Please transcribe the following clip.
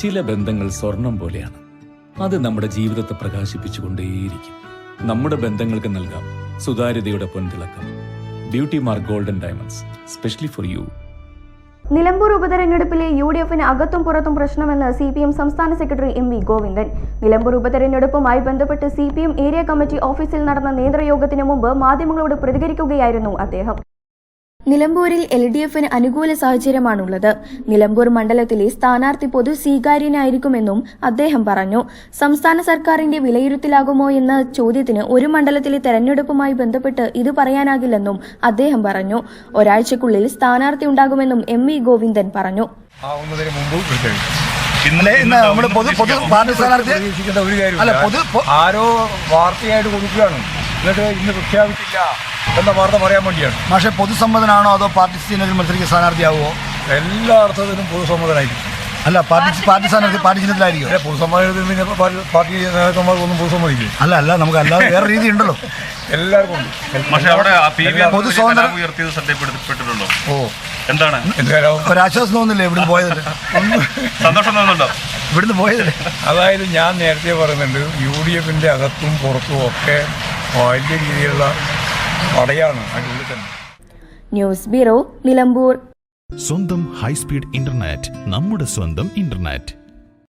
ചില ബന്ധങ്ങൾ സ്വർണം പോലെയാണ്. അത് നമ്മുടെ ജീവിതത്തെ പ്രകാശിപ്പിച്ചുകൊണ്ടേയിരിക്കും. നമ്മുടെ ബന്ധങ്ങൾക്ക് നൽകാം സുതാര്യതയുടെ പൊൻതിളക്കം. Beauty Mark golden diamonds specially for you Nilambur ഉപതെരഞ്ഞെടുപ്പിലെ U D എഫിന് അകത്തും പുറത്തും പ്രശ്നമെന്ന് സി പി എം സംസ്ഥാന secretary M V Govindan. Nilambur ഉപതെരഞ്ഞെടുപ്പുമായി ബന്ധപ്പെട്ട് C P M area committee ഓഫീസിൽ നടന്ന നേതൃയോഗത്തിന് മുമ്പ് മാധ്യമങ്ങളോട് പ്രതികരിക്കുകയായിരുന്നു അദ്ദേഹം. നിലമ്പൂരിൽ എൽ ഡി എഫിന് അനുകൂല സാഹചര്യമാണുള്ളത്. നിലമ്പൂർ മണ്ഡലത്തിലെ സ്ഥാനാർത്ഥി പൊതു സ്വീകാര്യനായിരിക്കുമെന്നും അദ്ദേഹം പറഞ്ഞു. സംസ്ഥാന സർക്കാരിന്റെ വിലയിരുത്തലാകുമോ എന്ന ചോദ്യത്തിന് ഒരു മണ്ഡലത്തിലെ തെരഞ്ഞെടുപ്പുമായി ബന്ധപ്പെട്ട് ഇത് പറയാനാകില്ലെന്നും അദ്ദേഹം പറഞ്ഞു. ഒരാഴ്ചക്കുള്ളിൽ സ്ഥാനാർത്ഥി ഉണ്ടാകുമെന്നും എം വി ഗോവിന്ദൻ പറഞ്ഞു. ഇന്നലെ ഇന്ന് നമ്മൾ പൊതു പൊതു പാർട്ടി സ്ഥാനാർത്ഥി അല്ല, പൊതു- ആരോ വാർത്തയായിട്ട് കൊടുക്കുകയാണ് എന്നിട്ട് ഇന്ന് പ്രഖ്യാപിച്ചില്ല എന്ന വാർത്ത പറയാൻ വേണ്ടിയാണ്. പക്ഷേ പൊതുസമ്മതനാണോ അതോ പാർട്ടി ചിഹ്നത്തിൽ മത്സരിക്കുന്ന സ്ഥാനാർത്ഥിയാവുമോ എല്ലാ അർത്ഥത്തിലും പൊതുസമ്മതനായിരിക്കും. അല്ല പാർട്ടി പാർട്ടി സ്ഥാനാർത്ഥി പാർട്ടി ചിഹ്നത്തിലായിരിക്കും അല്ലെ പൊതുസമ്മതത്തിൽ പിന്നെ പാർട്ടി- നേതാക്കന്മാർക്കൊന്നും പൊതുസമ്മതിക്കില്ല? അല്ല അല്ല നമുക്ക് അല്ലാതെ വേറെ രീതി ഉണ്ടല്ലോ. എല്ലാവർക്കും പൊതു സ്വാതന്ത്ര്യം- ഉയർത്തിയത് ശ്രദ്ധപ്പെടുത്തിപ്പെട്ടിട്ടുണ്ടോ ഓ. എന്താണ്? ഒരാശ്വാസം തോന്നുന്നില്ല ഇവിടുന്ന് പോയതിൽ സന്തോഷം തോന്നുന്നുണ്ടോ? ഇവിടുന്ന് പോയതിൽ അതായത് ഞാൻ നേരത്തെ പറയുന്നുണ്ട് യു ഡി എഫിന്റെ അകത്തും പുറത്തും ഒക്കെ വലിയ രീതിയിലുള്ള പടയാണ് അതിന്റെ തന്നെ. News bureau Nilambur. സ്വന്തം ഹൈസ്പീഡ് ഇന്റർനെറ്റ് നമ്മുടെ സ്വന്തം ഇന്റർനെറ്റ്.